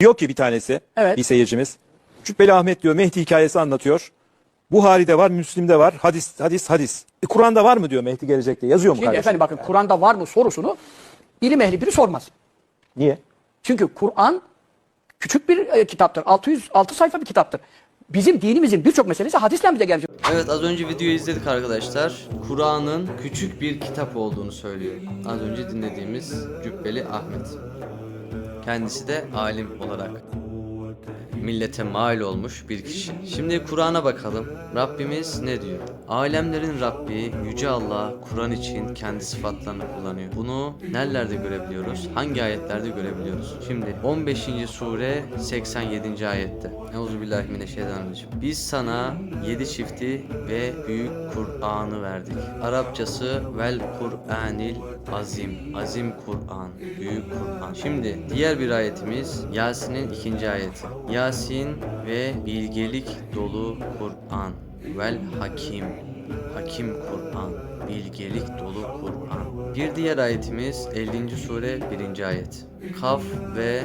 Diyor ki bir tanesi, Evet. bir seyircimiz. Cübbeli Ahmet diyor Mehdi hikayesi anlatıyor. Buhari'de var, Müslim'de var. Hadis, hadis, hadis. E, Kur'an'da var mı diyor Mehdi gelecekte. Yazıyor mu Şimdi kardeşim? efendim bakın Kur'an'da var mı sorusunu ilim ehli biri sormaz. Niye? Çünkü Kur'an küçük bir e, kitaptır. 606 sayfa bir kitaptır. Bizim dinimizin birçok meselesi hadisle bize gelmiş. Evet az önce videoyu izledik arkadaşlar. Kur'an'ın küçük bir kitap olduğunu söylüyor. Az önce dinlediğimiz Cübbeli Ahmet. Kendisi de alim olarak millete mal olmuş bir kişi. Şimdi Kur'an'a bakalım. Rabbimiz ne diyor? Alemlerin Rabbi Yüce Allah Kur'an için kendi sıfatlarını kullanıyor. Bunu nerelerde görebiliyoruz? Hangi ayetlerde görebiliyoruz? Şimdi 15. sure 87. ayette. Euzubillahimineşşeytanirracim. Biz sana yedi çifti ve büyük Kur'an'ı verdik. Arapçası vel Kur'anil azim. Azim Kur'an. Büyük Kur'an. Şimdi diğer bir ayetimiz Yasin'in ikinci ayeti. Yasin ve bilgelik dolu Kur'an. Vel Hakim. Hakim Kur'an. Bilgelik dolu Kur'an. Bir diğer ayetimiz 50. sure 1. ayet. Kaf ve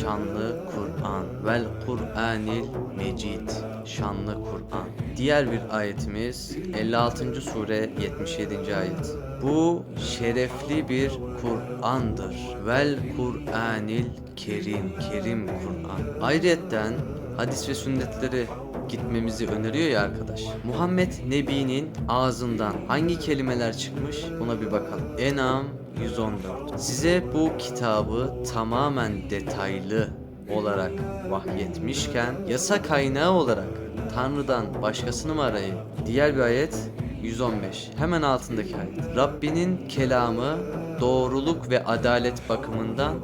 şanlı Kur'an. Vel Kur'anil Mecid. Şanlı Kur'an. Diğer bir ayetimiz 56. sure 77. ayet. Bu şerefli bir Kur'an'dır. Vel Kur'anil Kerim. Kerim Kur'an. Ayrıyetten hadis ve sünnetleri gitmemizi öneriyor ya arkadaş. Muhammed Nebi'nin ağzından hangi kelimeler çıkmış buna bir bakalım. Enam 114. Size bu kitabı tamamen detaylı olarak vahyetmişken yasa kaynağı olarak Tanrı'dan başkasını mı arayın? Diğer bir ayet 115. Hemen altındaki ayet. Rabbinin kelamı doğruluk ve adalet bakımından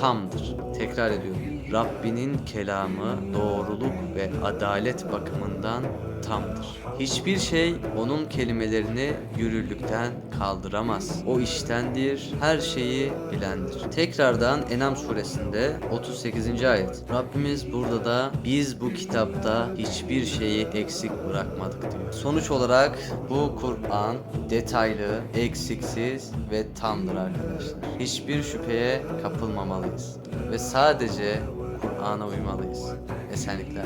tamdır. Tekrar ediyorum. Rabbinin kelamı doğruluk ve adalet bakımından tamdır. Hiçbir şey onun kelimelerini yürürlükten kaldıramaz. O iştendir, her şeyi bilendir. Tekrardan Enam suresinde 38. ayet. Rabbimiz burada da biz bu kitapta hiçbir şeyi eksik bırakmadık diyor. Sonuç olarak bu Kur'an detaylı, eksiksiz ve tamdır arkadaşlar. Hiçbir şüpheye kapılmamalıyız ve sadece Kur'an'a uymalıyız. Esenlikler.